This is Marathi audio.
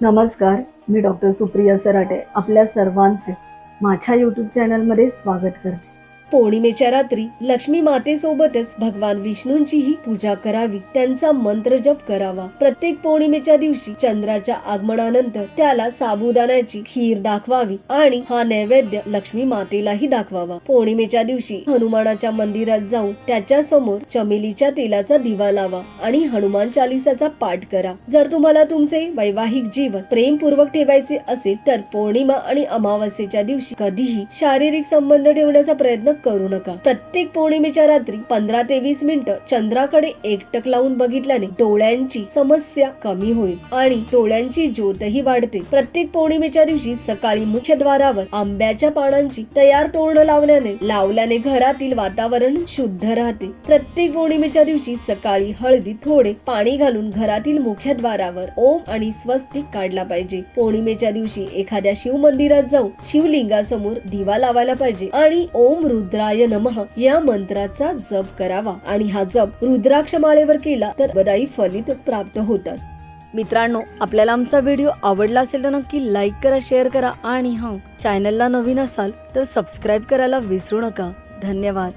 नमस्कार मी डॉक्टर सुप्रिया सराटे आपल्या सर्वांचे माझ्या यूट्यूब चॅनलमध्ये स्वागत करते. पौर्णिमेच्या रात्री लक्ष्मी मातेसोबतच भगवान विष्णूंचीही पूजा करावी त्यांचा मंत्र जप करावा. प्रत्येक पौर्णिमेच्या दिवशी चंद्राच्या आगमनानंतर त्याला साबुदाण्याची खीर दाखवावी आणि हा नैवेद्य लक्ष्मी मातेलाही दाखवावा. पौर्णिमेच्या दिवशी हनुमानाच्या मंदिरात जाऊन त्याच्यासमोर चमेलीच्या तेलाचा दिवा लावा आणि हनुमान चालिसाचा पाठ करा. जर तुम्हाला तुमचे वैवाहिक जीवन प्रेमपूर्वक ठेवायचे असेल तर पौर्णिमा आणि अमावस्येच्या दिवशी कधीही शारीरिक संबंध ठेवण्याचा प्रयत्न करू नका. प्रत्येक पौर्णिमेच्या रात्री पंधरा ते वीस मिनिटं चंद्राकडे एकटक लावून बघितल्याने डोळ्यांची समस्या कमी होईल आणि डोळ्यांची ज्योतही वाढते. प्रत्येक पौर्णिमेच्या दिवशी सकाळी मुख्यद्वारावर आंब्याच्या पानांची तयार तोरण लावल्याने लावल्याने घरातील वातावरण शुद्ध राहते. प्रत्येक पौर्णिमेच्या दिवशी सकाळी हळदी थोडे पाणी घालून घरातील मुख्यद्वारावर ओम आणि स्वस्तिक काढला पाहिजे. पौर्णिमेच्या दिवशी एखाद्या शिव मंदिरात जाऊन शिवलिंगासमोर दिवा लावायला पाहिजे आणि ओम रुद्राय नमः. या मंत्राचा जप करावा. आणि हा जप रुद्राक्ष माळेवर केला तर बदाई फलित प्राप्त होतात. मित्रांनो आपल्याला आमचा व्हिडिओ आवडला असेल तर नक्की लाईक करा शेअर करा. आणि हां चॅनलला नवीन असाल तर सबस्क्राईब करायला विसरू नका. धन्यवाद.